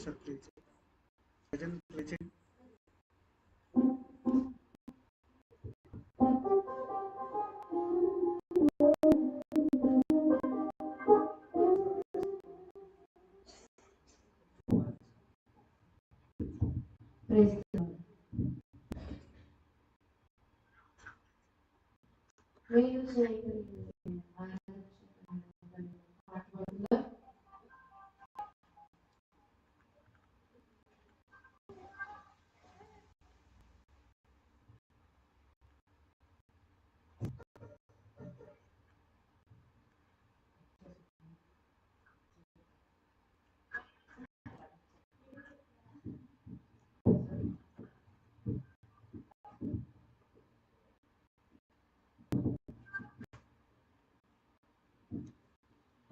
छत्रीजी present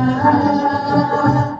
Jehová.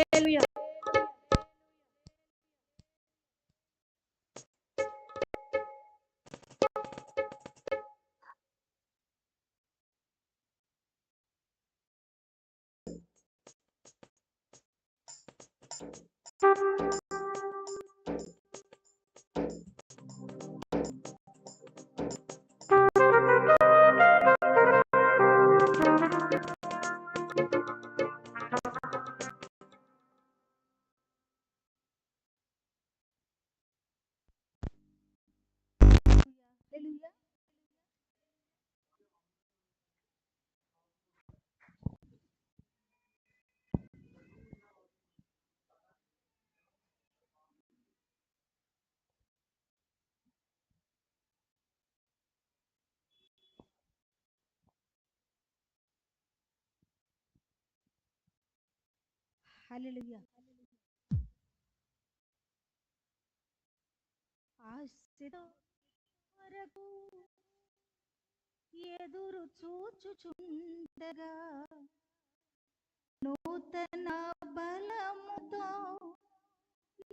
వరకు ఎదురు చూచుచుండగా నూతన బలముతో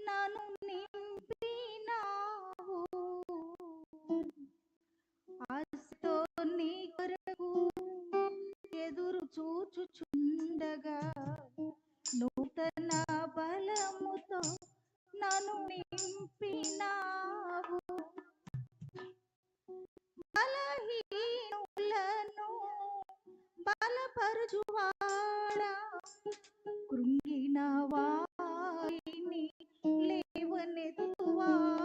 నన్ను నింపినా জীবনে তোমার